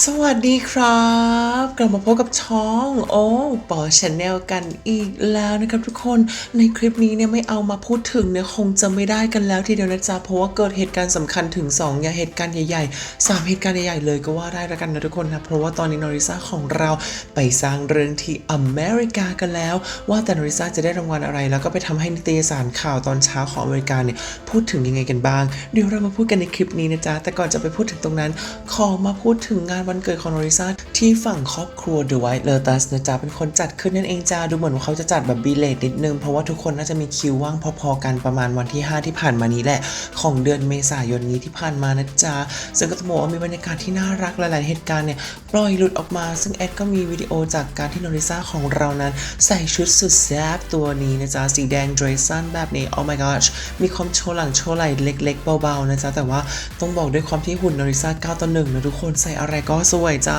สวัสดีครับ กลับมาพบกับช่องโอ้ปอชแนลกันอีกแล้วนะครับทุกคนในคลิปนี้เนี่ยไม่เอามาพูดถึงเนี่ยคงจะไม่ได้กันแล้วทีเดียวนะจ๊ะเพราะว่าเกิดเหตุการณ์สำคัญถึง2อย่างเหตุการณ์ใหญ่ๆ 3 เหตุการณ์ใหญ่ๆเลยก็ว่าได้แล้วกันนะทุกคนนะเพราะว่าตอนนี้นอริซาของเราไปสร้างเรื่องที่อเมริกากันแล้ว ว่าแต่นอริซาจะได้รางวัลอะไร แล้วก็ไปทำให้นิตยสารข่าวตอนเช้าของอเมริกาเนี่ยพูดถึงยังไงกันบ้างเดี๋ยวเรามาพูดกันในคลิปนี้นะจ๊ะแต่ก่อนจะไปพูดถึงตรงนั้น ขอมาพูดถึงงานวันเกิดของนริซาที่ฝั่งครอบครัว The White Lotus นะจ๊ะเป็นคนจัดขึ้นนั่นเองจ้าดูเหมือนว่าเขาจะจัดแบบบีเลดนิดนึง เพราะว่าทุกคนน่าจะมีคิวว่างพอๆกันประมาณวันที่ 5 ที่ผ่านมานี้แหละ ของเดือนเมษายนนี้ที่ผ่านมานะจ๊ะซึ่งก็ต้องบอกว่ามีบรรยากาศที่น่ารักหลายๆเหตุการณ์เนี่ยปล่อยหลุดออกมา ซึ่งแอดก็มีวิดีโอจากการที่นริซาของเรานั้น ใส่ชุดสุดแซ่บตัวนี้นะจ๊ะสีแดงเดรสซันแบบนี้ oh my gosh มีความโชว์หลังโชว์ไหล่เล็ก ๆ เบาๆนะจ๊ะแต่ว่าต้องบอกด้วยความที่หุ่นนริซา9ต่อ1นะทุกคนใส่อะไรก็ก็สวยจ้า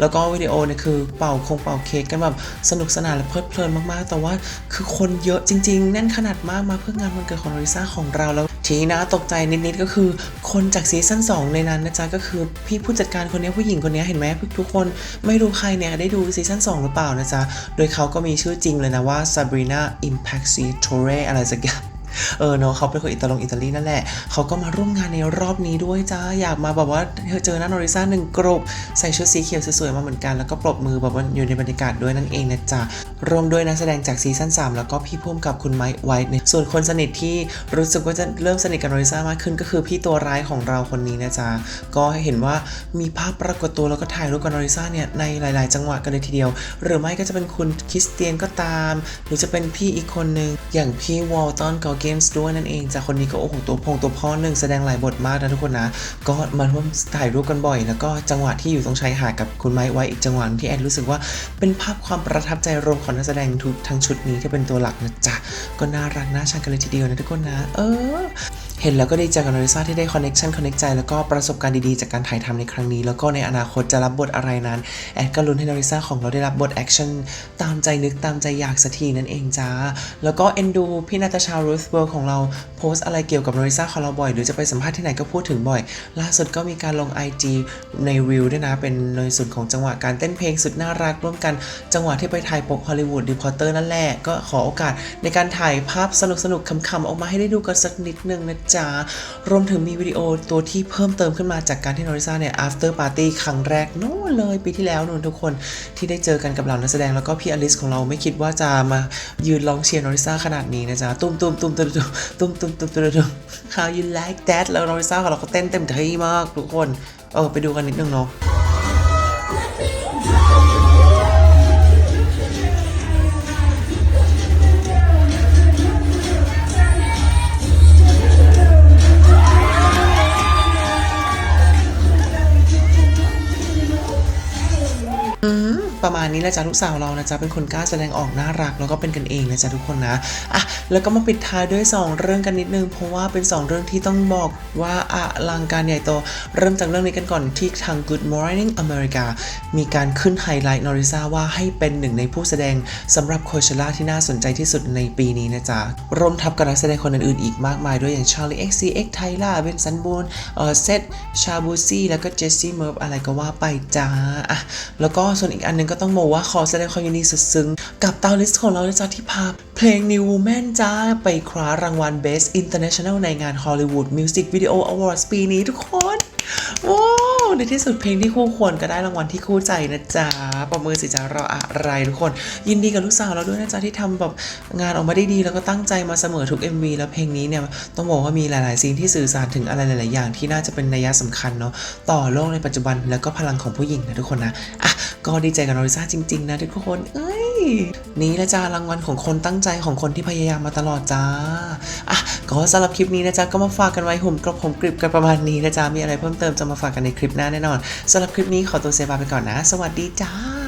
แล้วก็วิดีโอเนี่ยคือเป่าคงเป่าเค้กกันแบบสนุกสนานและเพลิดเพลินมากๆ แต่ว่าคือคนเยอะจริง ๆ แน่นขนาดมากมาเพื่องานวันเกิดของลิซาของเราแล้วทีน่าตกใจนิดๆก็คือคนจากซีซั่น2 ในนั้นนะจ๊ะก็คือพี่ผู้จัดการคนนี้ผู้หญิงคนนี้เห็นไหมทุกคนไม่รู้ใครเนี่ยได้ดูซีซั่น2 หรือเปล่านะจ๊ะ โดยเขาก็มีชื่อจริงเลยนะว่า Sabrina Impaxitore อะไรสักอย่าง เออเนาะเขาเป็นคนอิตาลงอิตาลีนั่นแหละเขาก็มาร่วมงานในรอบนี้ด้วยจ้าอยากมาแบบว่าเจอหน้าโนริซ่าหนึ่งกรุบใส่ชุดสีเขียวสวยๆมาเหมือนกันแล้วก็ปรบมือแบบว่าอยู่ในบรรยากาศด้วยนั่นเองนะจ๊ะ รวมด้วยนักแสดงจากซีซั่น3 แล้วก็พี่พุ่มกับคุณไมค์ไวท์เนี่ยส่วนคนสนิทที่รู้สึกว่าจะเริ่มสนิทกับนริซ่ามากขึ้น ก็คือพี่ตัวร้ายของเราคนนี้นะจ๊ะก็เห็นว่ามีภาพปรากฏตัวแล้วก็ถ่ายรูปกับนริซ่าเนี่ยในหลาย ๆ จังหวะกันเลยทีเดียว หรือไม่ก็จะเป็นคุณคริสเตียนก็ตาม หรือจะเป็นพี่อีกคนหนึ่งอย่างพี่วอลตันกอเกมส์ด้วยนั่นเองจากคนนี้ก็โอ้โหตัวพงตัวพ่อหนึ่งแสดงหลายบทมากนะทุกคนนะ ก็มาร่วมถ่ายรูปกันบ่อย แล้วก็จังหวะที่อยู่ตรงชายหาดกับคุณไม้ไว้อีกจังหวะที่แอนรู้สึกว่าเป็นภาพความประทับใจรวมของนักแสดงทุกทั้งชุดนี้ที่เป็นตัวหลักนะจ๊ะก็น่ารักน่าชังกันเลยทีเดียวนะทุกคนนะ เออ เห็นแล้วก็ดีใจกับนริซาที่ได้คอนเน็ชันคอนเน็กใจแล้วก็ประสบการณ์ดีๆ จากการถ่ายทำในครั้งนี้ แล้วก็ในอนาคตจะรับบทอะไรนั้น แอดก็ลุ้นให้นอริซาของเราได้รับบทแอคชั่นตามใจนึกตามใจอยากสักทีนั่นเองจ้า แล้วก็เอ็นดูพี่นาตาชารูธเวิร์ของเราโพสอะไรเกี่ยวกับนริซาของเราบ่อย หรือจะไปสัมภาษณ์ที่ไหนก็พูดถึงบ่อย ล่าสุดก็มีการลง IG ในวิวด้วยนะเป็นในส่วนของจังหวะการเต้นเพลงสุดน่ารักร่วมกันจังหวะที่ไปถ่ายปกฮอลลีวูดรีพอร์เตอร์นั่นแหละก็ขอโอกาสในการถ่ายภาพสนุกๆขำๆออกมาให้ได้ดูกันสักนิดนึงนะจ๊ะ รวมถึงมีวิดีโอตัวที่เพิ่มเติมขึ้นมาจากการที่นอริซาเนี่ย after party ครั้งแรกนู่นเลยปีที่แล้วนู่นทุกคนที่ได้เจอกันกับเหล่านักแสดงแล้วก็พี่อลิสของเราไม่คิดว่าจะมายืนร้องเชียร์นอริซาขนาดนี้นะจ๊ะ ตุ้มตุ้มตุ้มตุ้มตุ้มตุ้มตุ้มตุ้มตุ้มตุ้ม how you like that แล้วนอริซาของเราก็เต้นเต็มที่มากทุกคน เออไปดูกันนิดนึงเนาะ 嗯。 ประมาณนี้แหละจ้ะลูกสาวเรานะจ๊ะเป็นคนกล้าแสดงออกน่ารักแล้วก็เป็นกันเองนะจ๊ะทุกคนนะอะแล้วก็มาปิดท้ายด้วย 2 เรื่องกันนิดนึง เพราะว่าเป็น 2 เรื่องที่ต้องบอกว่าอลังการใหญ่โต เริ่มจากเรื่องนี้กันก่อนที่ทาง Good Morning America มีการขึ้นไฮไลท์นอริซาว่าให้เป็นหนึ่งในผู้แสดงสำหรับโคเชล่าที่น่าสนใจที่สุดในปีนี้นะจ๊ะร่วมทับกับนักแสดงคนอื่นๆอีกมากมายด้วยอย่าง Charlie XCX ไทล่าเบนซันบูนเอ่อเซตชาบูซี่แล้วก็เจสซี่เมิร์ฟอะไรก็ว่าไปจ้าอะแล้วก็ส่วนอีกอันนึงก็ต้องบอกว่าขอแสดงความยินดีสุดซึ้งกับตาลิสของเราเลยจ้าที่พาเพลง New Woman จ้า ไปคว้ารางวัล Best International ในงาน Hollywood Music Video Awards ปีนี้ทุกคนว้ ในที่สุดเพลงที่คู่ควรก็ได้รางวัลที่คู่ใจนะจ๊ะประมือสิจ๊ะรออะไรทุกคน ยินดีกับลูกสาวเราด้วยนะจ๊ะที่ทำแบบงานออกมาได้ดีแล้วก็ตั้งใจมาเสมอทุก MV แล้วเพลงนี้เนี่ยต้องบอกว่ามีหลาย ๆซีนที่สื่อสารถึงอะไรหลาย ๆ อย่างที่น่าจะเป็นนัยสำคัญเนาะต่อโลกในปัจจุบันแล้วก็พลังของผู้หญิงนะทุกคนนะอะก็ดีใจกับนอริซ่าจริง ๆ นะทุกคนเอ้ยนี่แหละจ้ารางวัลของคนตั้งใจของคนที่พยายามมาตลอดจ้าอะ ก็สำหรับคลิปนี้นะจ๊ะก็มาฝากกันไว้หุ่มกระผมกริบกันประมาณนี้นะจ๊ะมีอะไรเพิ่มเติมจะมาฝากกันในคลิปหน้าแน่นอนสำหรับคลิปนี้ขอตัวเซบาไปก่อนนะ สวัสดีจ้า